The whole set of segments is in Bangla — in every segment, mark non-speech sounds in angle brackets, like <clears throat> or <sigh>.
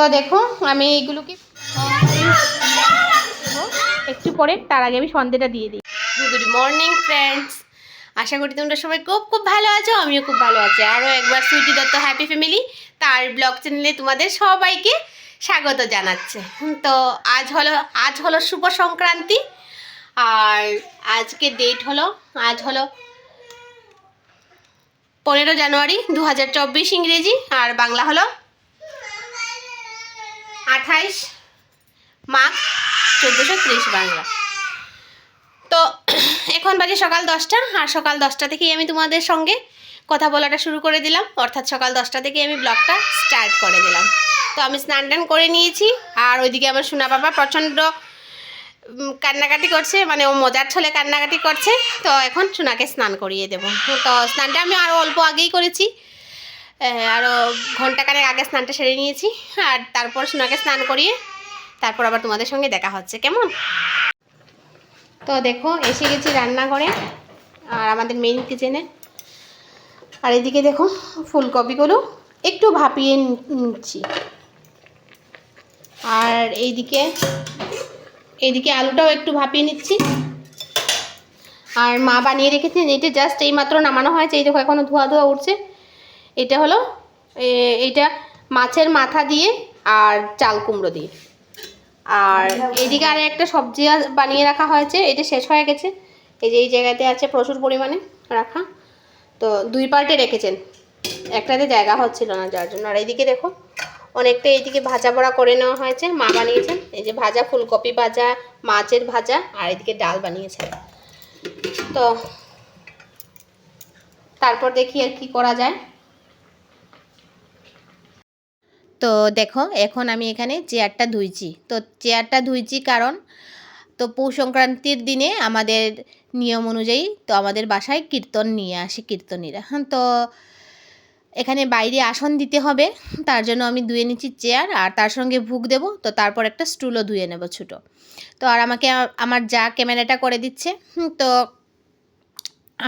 তো দেখো, আমি এইগুলোকে একটু পরে, তার আগে আমি সন্ধ্যেটা দিয়ে দিই। গুড মর্নিং ফ্রেন্ডস আশা করি তোমরা সবাই খুব খুব ভালো আছো, আমিও খুব ভালো আছি। আরও একবার সুইটি দত্ত হ্যাপি ফ্যামিলি তার ব্লগ চ্যানেলে তোমাদের সবাইকে স্বাগত জানাচ্ছে। তো আজ হলো আজ হলো শুভ সংক্রান্তি, আর আজকে ডেট হলো, আজ হলো পনেরো জানুয়ারি দু হাজার চব্বিশ ইংরেজি, আর বাংলা হলো আঠাইশ মাঘ চোদ্দোশো ত্রিশ বাংলা। তো এখন বাজে সকাল দশটা, আর সকাল দশটা থেকেই আমি তোমাদের সঙ্গে কথা বলাটা শুরু করে দিলাম। অর্থাৎ সকাল দশটা থেকে আমি ব্লগটা স্টার্ট করে দিলাম। তো আমি স্নান টান করে নিয়েছি, আর ওইদিকে আমার সোনা বাবা প্রচণ্ড কান্নাকাটি করছে মানে ও মজার ছলে কান্নাকাটি করছে। তো এখন সোনাকে স্নান করিয়ে দেবো। তো স্নানটা আমি আরও অল্প আগেই করেছি। আরও ঘন্টাখানেক আগে স্নানটা সেরে নিয়েছি। আর তারপর সোনাকে স্নান করিয়ে তারপর আবার তোমাদের সঙ্গে দেখা হচ্ছে, কেমন? তো দেখো, এসে গেছি রান্নাঘরে, আর আমাদের মেইন কিচেনে আর এদিকে দেখো, ফুলকপিগুলো একটু ভাপিয়ে নিচ্ছি। আর এইদিকে এইদিকে আলুটাও একটু ভাপিয়ে নিচ্ছি। আর মা বানিয়ে রেখেছেন এটা জাস্ট এইমাত্র নামানো হয়েছে, এই দেখো এখনও ধোয়া ধোয়া উঠছে। এটা হলো এইটা মাছের মাথা দিয়ে আর চাল কুমড়ো দিয়ে। আর এদিকে আর একটা সবজি বানিয়ে রাখা হয়েছে, এটা শেষ হয়ে গেছে। এই যে এই জায়গাতে আছে প্রচুর পরিমাণে রাখা। তো দুই পার্টে রেখেছেন, একটাতে জায়গা হচ্ছিল না যার জন্য। আর এইদিকে দেখো, অনেকটা এইদিকে ভাজা বড়া করে নেওয়া হয়েছে, মা বানিয়েছেন। এই যে ভাজা, ফুলকপি ভাজা, মাছের ভাজা, আর এদিকে ডাল বানিয়েছেন। তো তারপর দেখি আর কি করা যায়। তো দেখো, এখন আমি এখানে চেয়ারটা ধুইছি। তো চেয়ারটা ধুইছি কারণ, তো পৌষ সংক্রান্তির দিনে আমাদের নিয়ম অনুযায়ী তো আমাদের বাসায় কীর্তন নিয়ে আসে কীর্তনীরা। হ্যাঁ তো এখানে বাইরে আসন দিতে হবে, তার জন্য আমি ধুয়ে নিচ্ছি চেয়ার আর তার সঙ্গে ভুগ দেবো, তো তারপর একটা স্টুলও ধুয়ে নেব ছোটো। তো আর আমাকে, আমার যা ক্যামেরাটা করে দিচ্ছে তো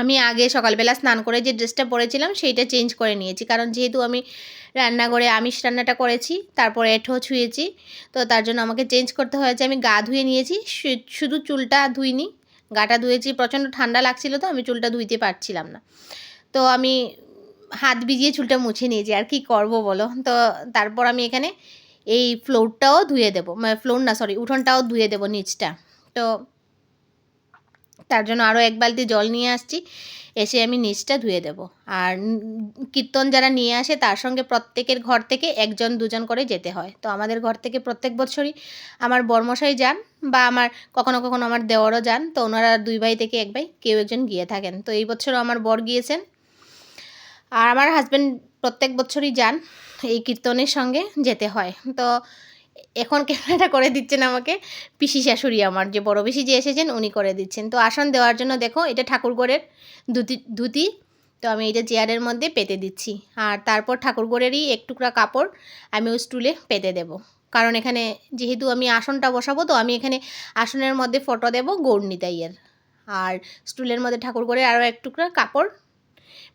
আমি আগে সকালবেলা স্নান করে যে ড্রেসটা পরেছিলাম, সেইটা চেঞ্জ করে নিয়েছি। কারণ যেহেতু আমি রান্নাঘরে আমিষ রান্নাটা করেছি, তারপরে এঁঠো ছুঁয়েছি, তো তার জন্য আমাকে চেঞ্জ করতে হয়েছে। আমি গা ধুয়ে নিয়েছি শুধু চুলটা ধুইনি, গাটা ধুয়েছি, প্রচণ্ড ঠান্ডা লাগছিল তো, আমি চুলটা ধুইতে পারছিলাম না। তো আমি হাত ভিজিয়ে চুলটা মুছে নিয়েছি, আর কি করব বলো? তো তারপর আমি এখানে এই ফ্লোরটাও ধুয়ে দেবো মানে ফ্লোর না সরি উঠোনটাও ধুয়ে দেবো নিচটা। তো তার জন্য আরও এক বালতি জল নিয়ে আসছি। এসে আমি নিচটা ধুয়ে দেব। আর কীর্তন যারা নিয়ে আসে, তার সঙ্গে প্রত্যেকের ঘর থেকে একজন, দুজন করে যেতে হয়। তো আমাদের ঘর থেকে প্রত্যেক বছরই আমার বর্মশাই যান বা আমার কখনো কখনো আমার দেওয়ারও যান। তো ওনারা দুই ভাই থেকে এক ভাই, কেউ একজন গিয়ে থাকেন। তো এই বছরও আমার বর গিয়েছেন। আর আমার হাজব্যান্ড প্রত্যেক বছরই যান এই কীর্তনের সঙ্গে যেতে হয়। তো এখন ক্যামেরাটা করে দিচ্ছেন আমাকে পিসি শাশুড়ি আমার, যে বড় পিসি যে এসেছেন উনি করে দিচ্ছেন। তো আসন দেওয়ার জন্য দেখো, এটা ঠাকুরগড়ের ধুতি ধুতি। তো আমি এটা চেয়ারের মধ্যে পেতে দিচ্ছি। আর তারপর ঠাকুরগড়েরই এক টুকরা কাপড় আমি ওই স্টুলে পেতে দেব। কারণ এখানে যেহেতু আমি আসনটা বসাবো, তো আমি এখানে আসনের মধ্যে ফটো দেব গৌরনিতাইয়ের। আর স্টুলের মধ্যে ঠাকুরগড়ের আরও এক টুকরা কাপড়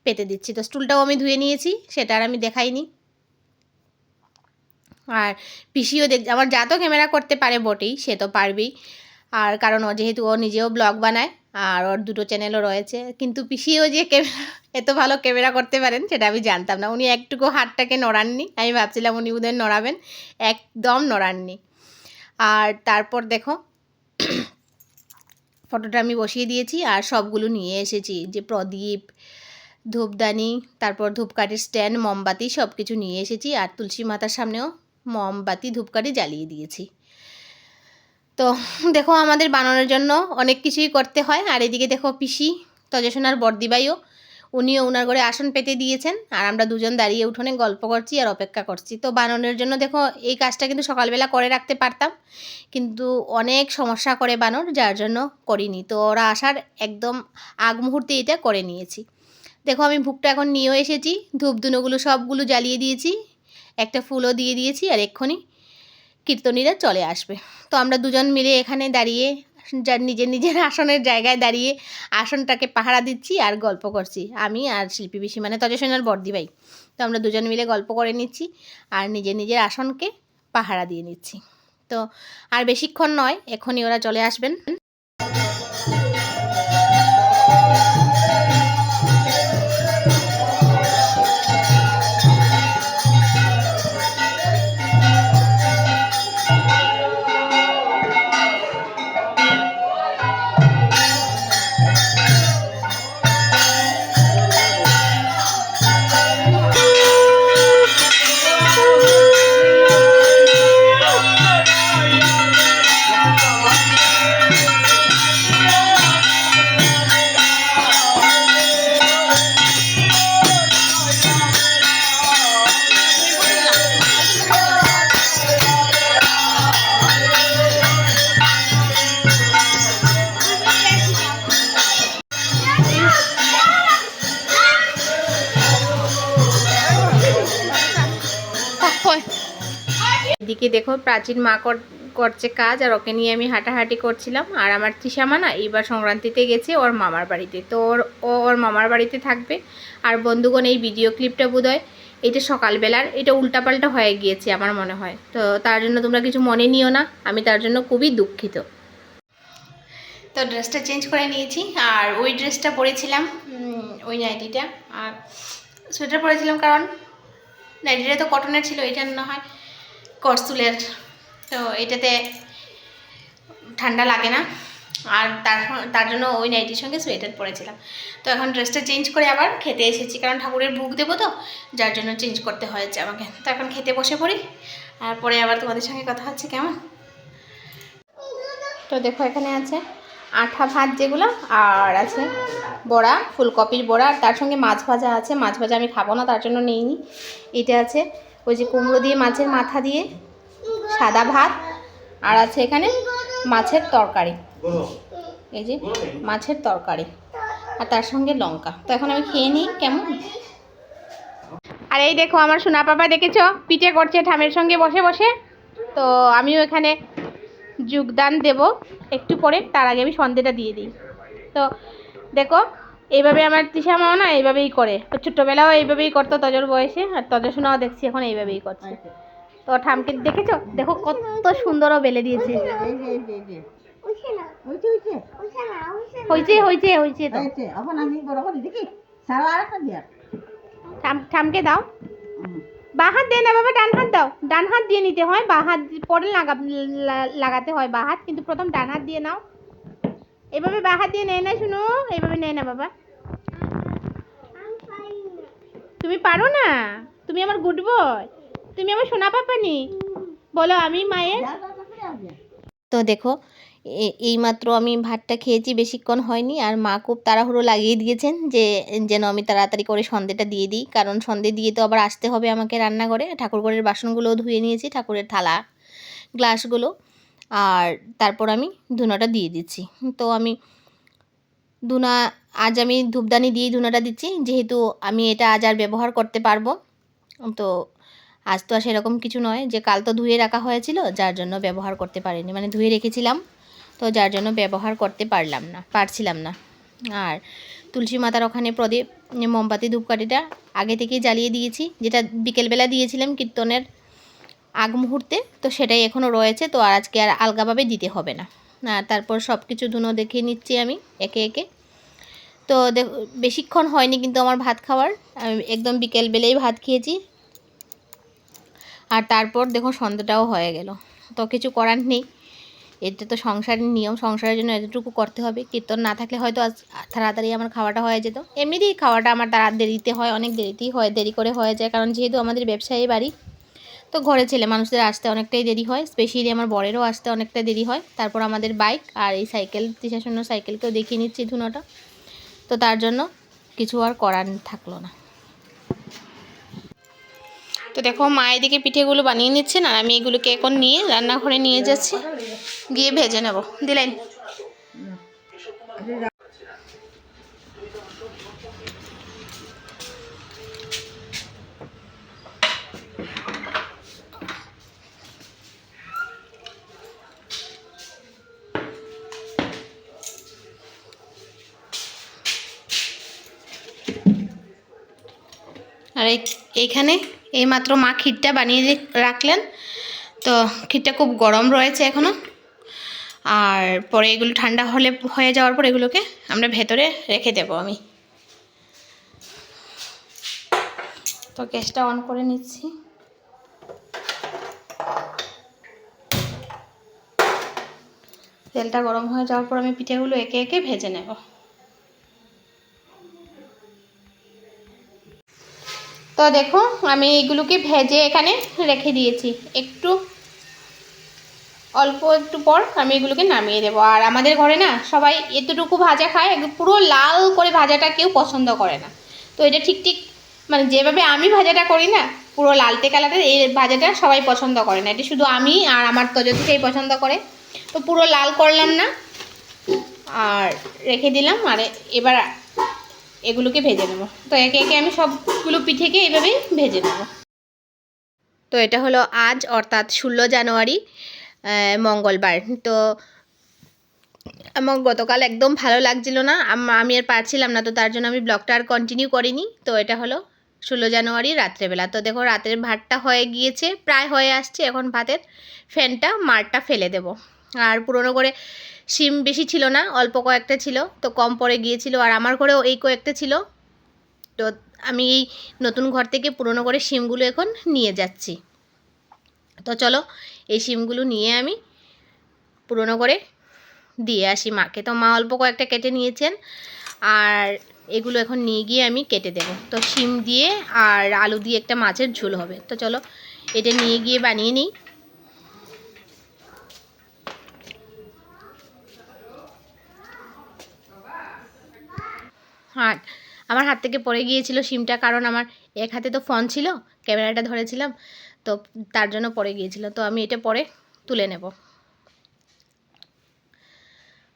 পেতে দিচ্ছি। তো স্টুলটাও আমি ধুয়ে নিয়েছি, সেটা আর আমি দেখাইনি। আর পিসিও দেখ, আমার যা তো ক্যামেরা করতে পারে বটেই, সে তো পারবেই। আর কারণ ও যেহেতু ও নিজেও ব্লগ বানায়, আর ওর দুটো চ্যানেলও রয়েছে, কিন্তু পিসিও যে ক্যামেরা এত ভালো ক্যামেরা করতে পারেন, সেটা আমি জানতাম না। উনি একটুকু হাতটাকে নড়াননি, আমি ভাবছিলাম উনি উদের নড়াবেন, একদম নড়াননি। আর তারপর দেখো <clears throat> ফটোটা আমি বসিয়ে দিয়েছি, আর সবগুলো নিয়ে এসেছি, যে প্রদীপ, ধূপদানি, তারপর ধূপকাঠির স্ট্যান্ড মোমবাতি সব কিছু নিয়ে এসেছি, আর তুলসী মাতার সামনেও মোমবাতি ধূপকাঠি জ্বালিয়ে দিয়েছি। তো দেখো আমাদের বানানোর জন্য অনেক কিছুই করতে হয়। আর এদিকে দেখো পিসি তজসোনার বর্দিবাইও উনিও ওনার ঘরে আসন পেতে দিয়েছেন। আর আমরা দুজন দাঁড়িয়ে উঠোনে গল্প করছি আর অপেক্ষা করছি। তো বানানোর জন্য দেখো এই কাজটা কিন্তু সকালবেলা করে রাখতে পারতাম। কিন্তু অনেক সমস্যা করে বানর, যার জন্য করিনি। তো ওরা আসার একদম আগ মুহূর্তে এটা করে নিয়েছি। দেখো আমি ভুকটা এখন নিয়েও এসেছি। ধূপ ধুনোগুলো সবগুলো জ্বালিয়ে দিয়েছি। একটা ফুলও দিয়ে দিয়েছি আর এক্ষুনি কীর্তনীরা চলে আসবে। তো আমরা দুজন মিলে এখানে দাঁড়িয়ে যার নিজের নিজের আসনের জায়গায় দাঁড়িয়ে আসনটাকে পাহারা দিচ্ছি আর গল্প করছি। আমি আর শিল্পী পিসি মানে তজসেনার বর্দি ভাই। তো আমরা দুজন মিলে গল্প করে নিচ্ছি আর নিজের নিজের আসনকে পাহারা দিয়ে নিচ্ছি। তো আর বেশিক্ষণ নয় এখনই ওরা চলে আসবেন। দেখো প্রাচীন মা কর- করছে কাজ আর ওকে নিয়ে আমি হাঁটাহাঁটি করছিলাম। আর আমার তৃষামা না এইবার সংক্রান্তিতে গেছে ওর মামার বাড়িতে। তো ওর, ও ওর মামার বাড়িতে থাকবে। আর বন্ধুগণ, এই ভিডিও ক্লিপটা বোধহয় এটা সকালবেলার, এটা উল্টাপাল্টা হয়ে গিয়েছে আমার মনে হয়। তো তার জন্য তোমরা কিছু মনে নিও না, আমি তার জন্য খুবই দুঃখিত। তো ড্রেসটা চেঞ্জ করে নিয়েছি, আর ওই ড্রেসটা পরেছিলাম ওই নাইটিটা আর সোয়েটার পরেছিলাম কারণ নাইটিটা তো কটনের ছিল এটা না হয় করসুলের। তো এটাতে ঠান্ডা লাগে না। আর তার তার জন্য ওই নাইটির সঙ্গে সোয়েটার পরেছিলাম। তো এখন ড্রেসটা চেঞ্জ করে আবার খেতে এসেছি, কারণ ঠাকুরের ভোগ দেবো তো, যার জন্য চেঞ্জ করতে হয়েছে আমাকে। তো এখন খেতে বসে পড়ি, আর পরে আবার তোমাদের সঙ্গে কথা হচ্ছে, কেমন? তো দেখো এখানে আছে আঠা ভাত যেগুলো, আর আছে বড়া, ফুলকপির বড়া, আর তার সঙ্গে মাছ ভাজা আছে। মাছ ভাজা আমি খাব না, তার জন্য নিইনি। এটা আছে ওই যে কুমড়ো দিয়ে মাছের মাথা দিয়ে সাদা ভাত, আর আছে এখানে মাছের তরকারি। এই যে মাছের তরকারি, আর তার সঙ্গে লঙ্কা। তো এখন আমি খেয়ে নিই, কেমন? আর এই দেখো, আমার সোনা পাপা দেখেছ? পিঠে করছে ঠামের সঙ্গে বসে বসে। তো আমিও এখানে যোগদান দেব। একটু পরে, তার আগে আমি সন্ধেটা দিয়ে দিই। তো দেখো এইভাবে আমার তৃষা মাও না এইভাবেই করে। তো ছোট্টবেলাও এইভাবেই করতো, তজর বয়সে। আর তজর শোনাও দেখছি এখন এইভাবেই করছে। তো ঠামকে দেখেছ? দেখো কত সুন্দরও বেলে দিয়েছে। হয়েছে হয়েছে হয়েছে ঠামকে দাও। বাঁ হাত দে না বাবা, ডান হাত দাও। ডান হাত দিয়ে নিতে হয়। বাঁ হাত পরে লাগা লাগাতে হয় বাঁ হাত। কিন্তু প্রথম ডান হাত দিয়ে নাও। এভাবে বাঁ হাত দিয়ে নেয় না শুনো, এভাবে নেয় না বাবা। তুমি পারো না? তুমি আমার গুড বয় তুমি আমার সোনা পাপানি। বলো, আমি মায়ের তো দেখো এইমাত্র আমি ভাতটা খেয়েছি, বেশিক্ষণ হয়নি, আর মা খুব তাড়াহুড়ো লাগিয়ে দিয়েছেন যে, যেন আমি তাড়াতাড়ি করে সন্ধেটা দিয়ে দিই, কারণ সন্ধে দিয়ে তো আবার আসতে হবে আমাকে রান্নাঘরে। ঠাকুরঘরের বাসনগুলোও ধুয়ে নিয়েছি, ঠাকুরের থালা, গ্লাসগুলো। আর তারপর আমি ধুনোটা দিয়ে দিচ্ছি। তো আমি ধুনা, আজ আমি ধূপদানি দিয়েই ধুনোটা দিচ্ছি। যেহেতু আমি এটা আজ আর ব্যবহার করতে পারব, তো আজ তো আর সেরকম কিছু নয় যে কাল তো ধুয়ে রাখা হয়েছিল, যার জন্য ব্যবহার করতে পারিনি। মানে ধুয়ে রেখেছিলাম, তো যার জন্য ব্যবহার করতে পারলাম না, পারছিলাম না। আর তুলসী মাতার ওখানে প্রদীপ, মোমবাতি, ধূপকাঠিটা আগে থেকেই জ্বালিয়ে দিয়েছি। যেটা বিকেলবেলা দিয়েছিলাম কীর্তনের আগ মুহূর্তে, তো সেটাই এখনও রয়েছে, তো আর আজকে আর আলগাভাবে দিতে হবে না। তারপর সব কিছু ধুনো দেখিয়ে নিচ্ছি আমি, একে একে। তো দেখ বেশিক্ষণ হয়নি কিন্তু আমার ভাত খাওয়ার, আমি একদম বিকেলবেলেই ভাত খেয়েছি। আর তারপর দেখো সন্ধ্যাটাও হয়ে গেল, তো কিছু করার নেই। এটা তো সংসারের নিয়ম, সংসারের জন্য এতটুকু করতে হবে। কীর্তন না থাকলে হয়তো আজ তাড়াতাড়ি আমার খাওয়াটা হয়ে যেত। এমনিতেই খাওয়াটা আমার তাড়া দেরিতে হয়, অনেক দেরিতেই হয়, দেরি করে হয়ে যায়, কারণ যেহেতু আমাদের ব্যবসায়ী বাড়ি তো ঘরে ছেলে মানুষদের আসতে অনেকটাই দেরি হয় স্পেশালি আমার বরেরও আসতে অনেকটা দেরি হয়। তারপর আমাদের বাইক আর এই সাইকেল তৃষাশূন্য সাইকেলকেও দেখিয়ে নিচ্ছি ধুনোটা। তো তার জন্য কিছু আর করার থাকল না। তো দেখো, মা এদিকে পিঠেগুলো বানিয়ে নিচ্ছেন আর আমি এগুলোকে এখন নিয়ে রান্নাঘরে নিয়ে যাচ্ছি। গিয়ে ভেজে নেব। দিলেন। আর এই- এইখানে এইমাত্র মা ক্ষীরটা বানিয়ে রাখলেন। তো ক্ষীরটা খুব গরম রয়েছে এখনও আর পরে এগুলো ঠান্ডা হলে হয়ে যাওয়ার পর এগুলোকে আমরা ভেতরে রেখে দেবো আমি। তো গ্যাসটা অন করে নিচ্ছি। তেলটা গরম হয়ে যাওয়ার পর আমি পিঠেগুলো একে একে ভেজে নেব। তো দেখো, আমি এগুলোকে ভেজে এখানে রেখে দিয়েছি। একটু, অল্প একটু পর আমি এগুলোকে নামিয়ে দেবো। আর আমাদের ঘরে না, সবাই এতটুকু ভাজা খায় পুরো লাল করে ভাজাটা কেউ পছন্দ করে না। তো এটা ঠিক ঠিক মানে যেভাবে আমি ভাজাটা করি না, পুরো লালটে কালারের এই ভাজাটা সবাই পছন্দ করে না। এটা শুধু আমি আর আমার তজতিটাই পছন্দ করে। তো পুরো লাল করলাম না, আর রেখে দিলাম। আর এবার এগুলোকে ভেজে নেব। তো একে একে আমি সবগুলো পিঠেকে এইভাবেই ভেজে নেব। তো এটা হলো আজ, অর্থাৎ ষোলো জানুয়ারি মঙ্গলবার। তো আমার গতকাল একদম ভালো লাগছিল না। আমি আর পারছিলাম না, তো তার জন্য আমি ব্লগটা আর কন্টিনিউ করিনি। তো এটা হলো ষোলো জানুয়ারি রাত্রেবেলা। তো দেখো, রাতের ভাতটা হয়ে গিয়েছে, প্রায় হয়ে আসছে। এখন ভাতের ফ্যানটা, মারটা ফেলে দেব। আর পুরনো করে সিম বেশি ছিল না, অল্প কয়েকটা ছিল, তো কম পড়ে গিয়েছিল আর আমার ঘরেও এই কয়েকটা ছিল। তো আমি এই নতুন ঘর থেকে পুরনো করে সিমগুলো এখন নিয়ে যাচ্ছি। তো চলো, এই সিমগুলো নিয়ে আমি পুরনো করে দিয়ে আসি মাকে। তো মা অল্প কয়েকটা কেটে নিয়েছেন আর এগুলো এখন নিয়ে গিয়ে আমি কেটে দেবো। তো শিম দিয়ে আর আলু দিয়ে একটা মাছের ঝোল হবে। তো চলো, এটা নিয়ে গিয়ে বানিয়ে নিই। আর আমার হাত থেকে পড়ে গিয়েছিল সিমটা, কারণ আমার এক হাতে তো ফোন ছিল, ক্যামেরাটা ধরেছিলাম, তো তার জন্য পড়ে গিয়েছিল। তো আমি এটা পরে তুলে নেব।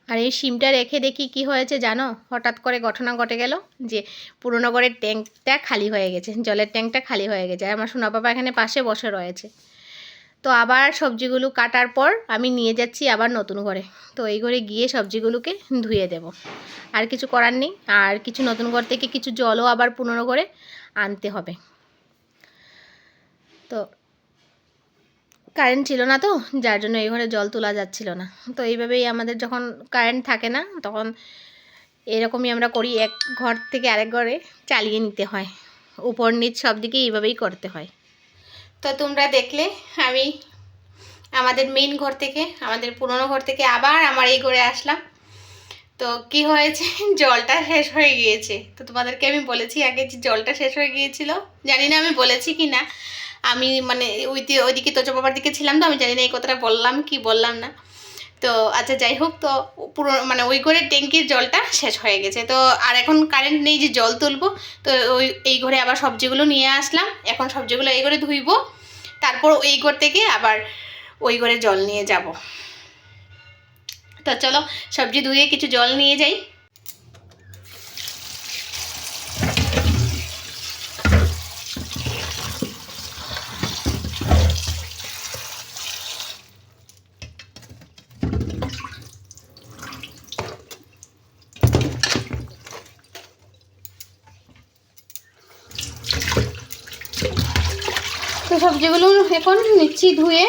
আর এই সিমটা রেখে দেখি কি হয়েছে জানো? হঠাৎ করে ঘটনা ঘটে গেল যে পুরনো ট্যাঙ্কটা খালি হয়ে গেছে, জলের ট্যাঙ্কটা খালি হয়ে গেছে। আর আমার সোনা বাবা এখানে পাশে বসে রয়েছে। তো আবার সবজিগুলো কাটার পর আমি নিয়ে যাচ্ছি আবার নতুন ঘরে। তো এই ঘরে গিয়ে সবজিগুলোকে ধুয়ে দেব। আর কিছু করার নেই। আর কিছু নতুন ঘর থেকে কিছু জলও আবার পুনরো করে আনতে হবে। তো কারেন্ট ছিল না তো, যার জন্য এই ঘরে জল তোলা যাচ্ছিল না। তো এইভাবেই আমাদের যখন কারেন্ট থাকে না, তখন এরকমই আমরা করি, এক ঘর থেকে আরেক ঘরে চালিয়ে নিতে হয়। উপর নিচ সব দিকে এইভাবেই করতে হয়। তো তোমরা দেখলে আমি আমাদের মেন ঘর থেকে, আমাদের পুরনো ঘর থেকে আবার আমার এই ঘরে আসলাম। তো কি হয়েছে? <laughs> জলটা শেষ হয়ে গিয়েছে। তো তোমাদেরকে আমি বলেছি আগে যে জলটা শেষ হয়ে গিয়েছিল। জানি না আমি বলেছি কি না আমি মানে ওই ওইদিকে তোজো বাবার দিকে ছিলাম তো, আমি জানি না এই কথাটা বললাম কি বললাম না। তো আচ্ছা যাই হোক, তো পুরো মানে ওই ঘরের ট্যাঙ্কির জলটা শেষ হয়ে গেছে। তো আর এখন কারেন্ট নেই যে জল তুলবো, তো ওই, এই ঘরে আবার সবজিগুলো নিয়ে আসলাম। এখন সবজিগুলো এই ঘরে ধুইব, তারপর ওই ঘর থেকে আবার ওই ঘরে জল নিয়ে যাব। তো চলো, সবজি ধুয়ে কিছু জল নিয়ে যাই তো সবজিগুলো এখন নিচ্ছি ধুয়ে।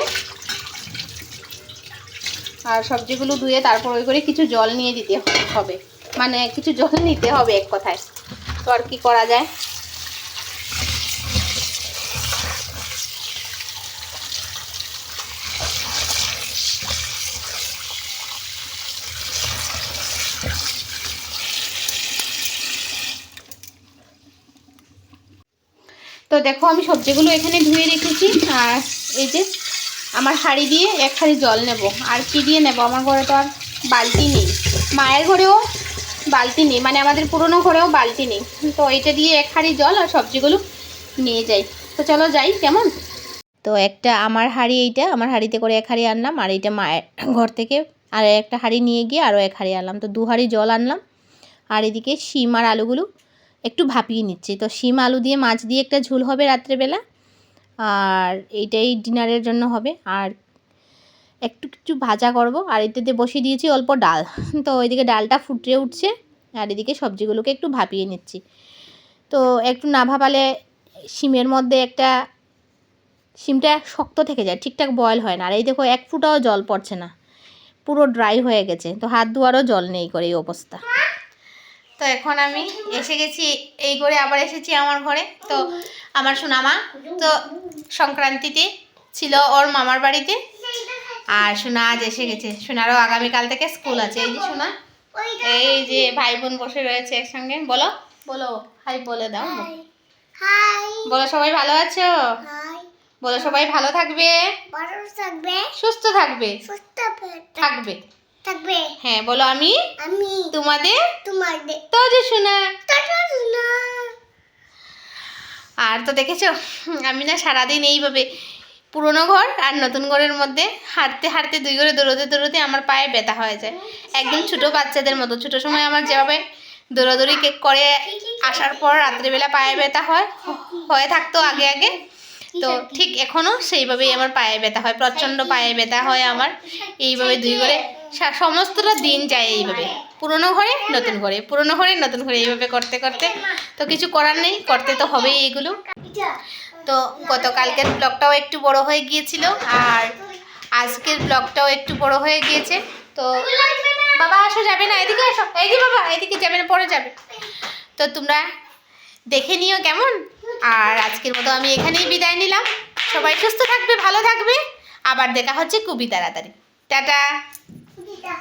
আর সবজিগুলো ধুয়ে তারপর ওই করে কিছু জল নিয়ে দিতে হবে। মানে কিছু জল নিতে হবে এক কথায়। তো আর কি করা যায়? তো দেখো আমি সবজিগুলো এখানে ধুয়ে রেখেছি, আর এই যে আমার হাঁড়ি দিয়ে এক হাড়ি জল নেব। আর কি দিয়ে নেব? আমার ঘরে তো আর বালতি নেই। মায়ের ঘরেও বালতি নেই মানে আমাদের পুরনো ঘরেও বালতি নেই। তো এটা দিয়ে এক হাঁড়ি জল আর সবজিগুলো নিয়ে যাই। তো চলো যাই, কেমন? তো একটা আমার হাঁড়ি এইটা, আমার হাঁড়িতে করে এক হাঁড়ি আনলাম, আর এইটা মায়ের ঘর থেকে আর একটা হাঁড়ি নিয়ে গিয়ে আরও এক হাড়ি আনলাম। তো দু হাঁড়ি জল আনলাম, আর এদিকে শিম আর আলুগুলো একটু ভাপিয়ে নিচ্ছি। তো শিম আলু দিয়ে মাছ দিয়ে একটা ঝুল হবে রাত্রেবেলা। আর এইটাই ডিনারের জন্য হবে। আর একটু কিছু ভাজা করব। আর এটাতে বসিয়ে দিয়েছি অল্প ডাল। তো ওইদিকে ডালটা ফুটে উঠছে। আর এদিকে সবজিগুলোকে একটু ভাপিয়ে নিচ্ছি। তো একটু না ভাপালে শিমের মধ্যে একটা সিমটা শক্ত থেকে যায়, ঠিকঠাক বয়েল হয় না। আর এই দেখো, এক ফুটাও জল পড়ছে না। পুরো ড্রাই হয়ে গেছে। তো হাত ধোয়ারও জল নেই করে এই অবস্থা। তো এখন আমি এসে গেছি এই করে আবার এসেছি আমার ঘরে। তো আমার সোনামা তো সংক্রান্তিতে ছিল ওর মামার বাড়িতে। আর সোনা আজ এসে গেছে। সোনারও আগামীকাল থেকে স্কুল আছে। এই যে সোনা এই যে ভাই বোন বসে রয়েছে একসঙ্গে। বলো বলো হাই বলে দাও। বলো সবাই ভালো আছো? বলো সবাই ভালো থাকবে? থাকবে? সুস্থ থাকবে। থাকবে। থাকবে। হ্যাঁ বলো আমি? আমি। তোমাদের? তোমাদের। তো যে শোনা আর তো দেখেছ আমি না সারাদিন এইভাবে পুরনো ঘর আর নতুন ঘরের মধ্যে হাঁটতে হাঁটতে দুই ঘরে দৌড়তে দৌড়তে আমার পায়ে ব্যথা হয়ে যায়। একদম ছোটো বাচ্চাদের মতো। ছোটো সময় আমার যেভাবে দৌড়াদৌড়ি কেক করে আসার পর রাত্রিবেলা পায়ে ব্যথা হয় হয়ে থাকতো আগে আগে। তো ঠিক এখনও সেইভাবেই আমার পায়ে ব্যথা হয় প্রচণ্ড পায়ে ব্যথা হয় আমার। এইভাবে দুই ঘরে সমস্তটা দিন যায় এইভাবে। পুরনো ঘরে, নতুন ঘরে। পুরনো ঘরে, নতুন ঘরে এইভাবে করতে করতে তো কিছু করার নেই, করতে তো হবেই এইগুলো। তো গতকালকের ব্লগটাও একটু বড় হয়ে গিয়েছিল আর আজকের ব্লগটাও একটু বড় হয়ে গিয়েছে। তো বাবা আসো, যাবে না? এদিকে আসো। যে বাবা, এদিকে যাবে না, পরে যাবে। তো তোমরা দেখে নিও কেমন। আর আজকের মতো আমি এখানেই বিদায় নিলাম। সবাই সুস্থ থাকবে, ভালো থাকবে। আবার দেখা হচ্ছে খুবই তাড়াতাড়ি। টাটা! Tidak.